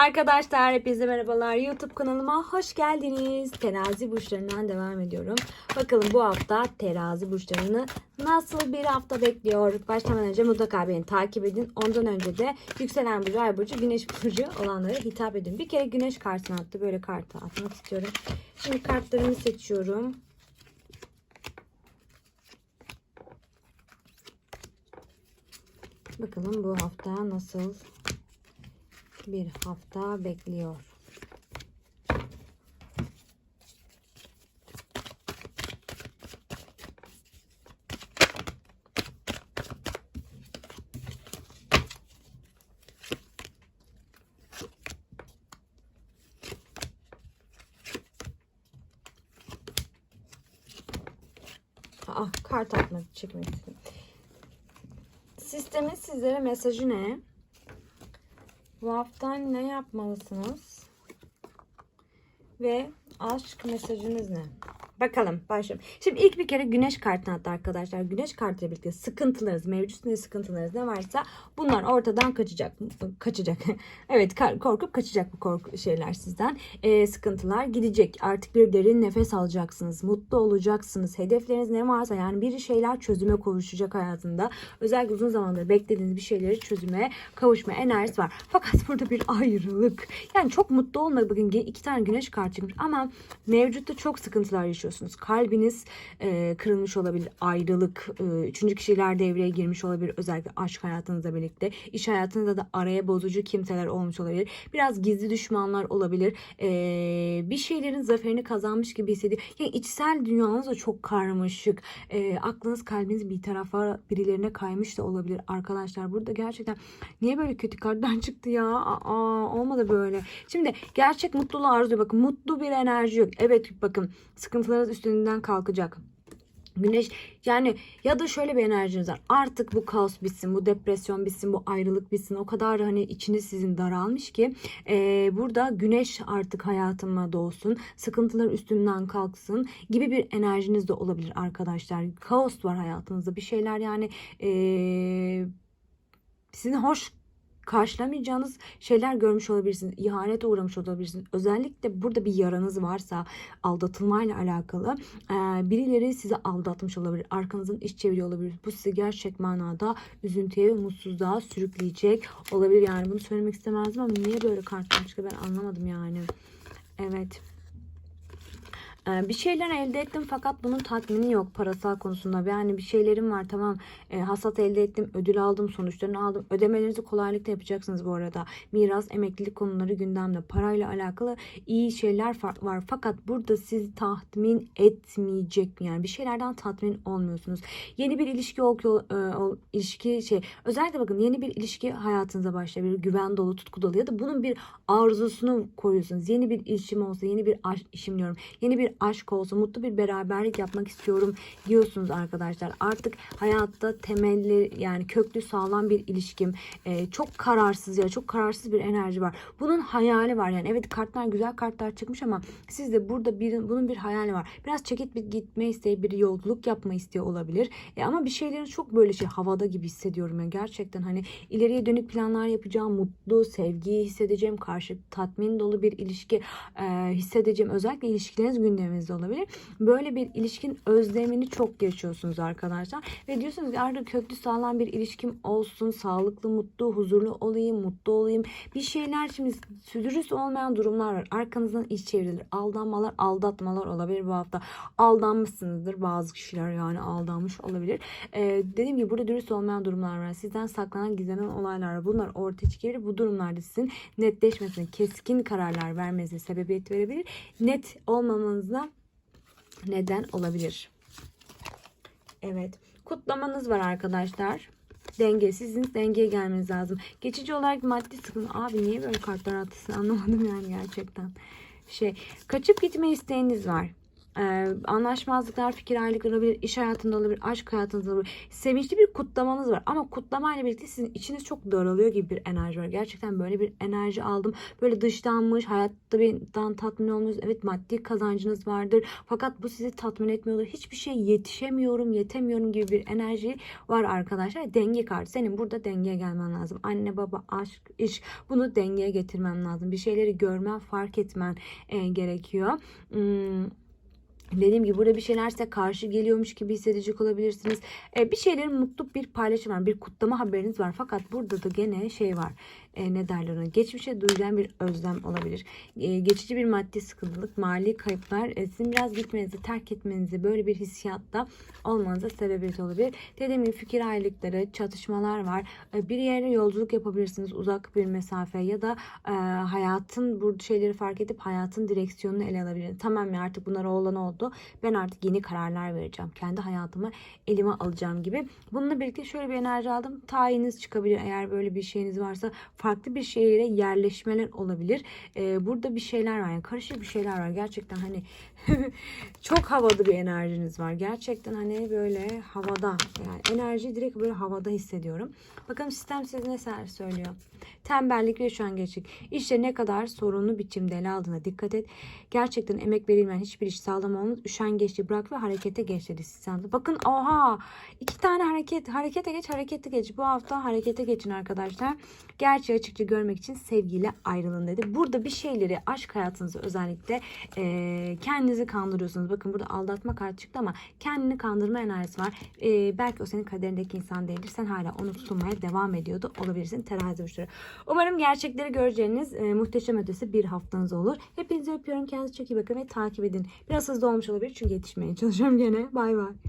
Arkadaşlar hepinize merhabalar. YouTube kanalıma hoş geldiniz. Terazi burçlarından devam ediyorum. Bakalım bu hafta terazi burçlarını nasıl bir hafta bekliyor? Başlamadan önce mutlaka beni takip edin. Ondan önce de yükselen burcu, ay burcu, güneş burcu olanlara hitap edin. Bir kere güneş kartını attı. Böyle kartı atmak istiyorum. Şimdi kartlarımı seçiyorum. Bakalım bu hafta nasıl bir hafta bekliyor. Aa, kart atmak, çekmek istedim. Sistemin sizlere mesajı ne? Hafta ne yapmalısınız? Ve aşk mesajınız ne? Bakalım başlayalım. Şimdi ilk bir kere güneş kartını attı arkadaşlar. Güneş kartıyla birlikte sıkıntılarınız, mevcut ne sıkıntılarınız ne varsa bunlar ortadan kaçacak. Kaçacak. evet korkup kaçacak bu korku şeyler sizden. Ee, sıkıntılar gidecek. Artık bir derin nefes alacaksınız. Mutlu olacaksınız. Hedefleriniz ne varsa yani bir şeyler çözüme kavuşacak hayatında. Özellikle uzun zamandır beklediğiniz bir şeyleri çözüme kavuşma enerjisi var. Fakat burada bir ayrılık. Yani çok mutlu olmak. Bakın iki tane güneş kartı çıkmış ama mevcutta çok sıkıntılar yaşıyorsunuz. Kalbiniz e, kırılmış olabilir. Ayrılık, e, üçüncü kişiler devreye girmiş olabilir. Özellikle aşk hayatınızla birlikte. İş hayatınızda da araya bozucu kimseler olmuş olabilir. Biraz gizli düşmanlar olabilir. E, bir şeylerin zaferini kazanmış gibi hissediyor. Yani içsel dünyanız da çok karmaşık. E, aklınız, kalbiniz bir tarafa birilerine kaymış da olabilir. Arkadaşlar burada gerçekten niye böyle kötü karttan çıktı ya? Aa, olmadı böyle. Şimdi gerçek mutluluğu arzuyor. Bakın mutlu bir enerji yok. Evet bakın sıkıntılarınız üstünden kalkacak. Güneş yani ya da şöyle bir enerjiniz var. Artık bu kaos bitsin, bu depresyon bitsin, bu ayrılık bitsin. O kadar hani içiniz sizin daralmış ki e, burada güneş artık hayatıma doğsun, sıkıntılar üstünden kalksın gibi bir enerjiniz de olabilir arkadaşlar. Kaos var hayatınızda bir şeyler yani e, sizin hoş karşılamayacağınız şeyler görmüş olabilirsiniz. İhanete uğramış olabilirsiniz. Özellikle burada bir yaranız varsa aldatılmayla alakalı birileri sizi aldatmış olabilir. Arkanızdan iş çeviriyor olabilir. Bu sizi gerçek manada üzüntüye ve mutsuzluğa sürükleyecek olabilir. Yani bunu söylemek istemezdim ama niye böyle kartlar çıktı ben anlamadım yani. Evet. Ee, bir şeyler elde ettim fakat bunun tatmini yok parasal konusunda. Yani bir şeylerim var tamam e, hasat elde ettim ödül aldım sonuçlarını aldım. Ödemelerinizi kolaylıkla yapacaksınız bu arada. Miras emeklilik konuları gündemde. Parayla alakalı iyi şeyler var fakat burada sizi tatmin etmeyecek yani bir şeylerden tatmin olmuyorsunuz. Yeni bir ilişki ol, e, ol, ilişki şey özellikle bakın yeni bir ilişki hayatınıza başlayabilir. Güven dolu, tutku dolu ya da bunun bir arzusunu koyuyorsunuz. Yeni bir ilişkim olsa, yeni bir işim diyorum. Yeni bir aşk olsa, mutlu bir beraberlik yapmak istiyorum diyorsunuz arkadaşlar. Artık hayatta temelli yani köklü sağlam bir ilişkim. Ee, çok kararsız ya çok kararsız bir enerji var. Bunun hayali var yani. Evet kartlar güzel kartlar çıkmış ama sizde burada bir, bunun bir hayali var. Biraz çekip bir gitme isteği, bir yolculuk yapma isteği olabilir. E, ama bir şeyleri çok böyle şey havada gibi hissediyorum ya. Gerçekten hani ileriye dönük planlar yapacağım. Mutlu, sevgiyi hissedeceğim. Karşı tatmin dolu bir ilişki e, hissedeceğim. Özellikle ilişkileriniz gündeminizde olabilir. Böyle bir ilişkin özlemini çok yaşıyorsunuz arkadaşlar. Ve diyorsunuz ki artık köklü sağlam bir ilişkim olsun. Sağlıklı, mutlu, huzurlu olayım, mutlu olayım. Bir şeyler şimdi dürüst olmayan durumlar var. Arkanızdan iş çevrilir. Aldanmalar, aldatmalar olabilir bu hafta. Aldanmışsınızdır bazı kişiler yani aldanmış olabilir. Ee, dediğim gibi burada dürüst olmayan durumlar var. Sizden saklanan gizlenen olaylar var. Bunlar ortaya çıkabilir. Bu durumlarda sizin netleşmesine, keskin kararlar vermenize sebebiyet verebilir. Net olmamanızda neden olabilir. Evet. Kutlamanız var arkadaşlar. Denge. Sizin dengeye gelmeniz lazım. Geçici olarak maddi sıkıntı. Abi niye böyle kartlar attısın anlamadım yani gerçekten. Şey. Kaçıp gitme isteğiniz var. Ee, anlaşmazlıklar, fikir ayrılıkları olabilir, iş hayatında olabilir, aşk hayatında olabilir. Sevinçli bir kutlamanız var ama kutlamayla birlikte sizin içiniz çok daralıyor gibi bir enerji var. Gerçekten böyle bir enerji aldım. Böyle dışlanmış, hayatta birden tatmin olmuş. Evet maddi kazancınız vardır. Fakat bu sizi tatmin etmiyordur. Hiçbir şey yetişemiyorum, yetemiyorum gibi bir enerji var arkadaşlar. Denge kartı. Senin burada dengeye gelmen lazım. Anne, baba, aşk, iş bunu dengeye getirmen lazım. Bir şeyleri görmen, fark etmen e, gerekiyor. Hmm, Dediğim gibi burada bir şeyler size karşı geliyormuş gibi hissedecek olabilirsiniz. E, bir şeylerin mutlu bir paylaşım var. Bir kutlama haberiniz var. Fakat burada da gene şey var. E, ne derler ona? Geçmişe duyacağım bir özlem olabilir. E, geçici bir maddi sıkıntılık, mali kayıplar e, sizin biraz gitmenizi, terk etmenizi, böyle bir hissiyatta olmanıza sebebiyet olabilir. Dediğim gibi fikir ayrılıkları, çatışmalar var. E, bir yere yolculuk yapabilirsiniz. Uzak bir mesafe ya da e, hayatın bu şeyleri fark edip hayatın direksiyonunu ele alabilirsiniz. Tamam ya artık bunlar olan oldu. Ben artık yeni kararlar vereceğim. Kendi hayatımı elime alacağım gibi. Bununla birlikte şöyle bir enerji aldım. Tayiniz çıkabilir eğer böyle bir şeyiniz varsa. Farklı bir şehire yerleşmeler olabilir. Ee, burada bir şeyler var. Yani karışık bir şeyler var. Gerçekten hani çok havada bir enerjiniz var. Gerçekten hani böyle havada. Yani enerji direkt böyle havada hissediyorum. Bakalım sistem size ne söylüyor. Tembellik ve üşengeçlik. İşte ne kadar sorunlu biçimde ele aldığına dikkat et. Gerçekten emek verilmeyen hiçbir iş sağlamamız üşengeçliği bırak ve harekete geç dedi sistemde. Bakın oha iki tane hareket. Harekete geç harekete geç. Bu hafta harekete geçin arkadaşlar. Gerçeği açıkça görmek için sevgiyle ayrılın dedi. Burada bir şeyleri aşk hayatınızı özellikle e, kendinizi kandırıyorsunuz. Bakın burada aldatma kartı çıktı ama kendini kandırma enerjisi var. E, belki o senin kaderindeki insan değildir. Sen hala onu tutunmaya devam ediyordu olabilirsin. Terazi burçları. Umarım gerçekleri göreceğiniz e, muhteşem ötesi bir haftanız olur. Hepinizi öpüyorum. Kendinize çok iyi bakın ve takip edin. Biraz hızlı olmuş olabilir çünkü yetişmeye çalışıyorum gene. Bay bay.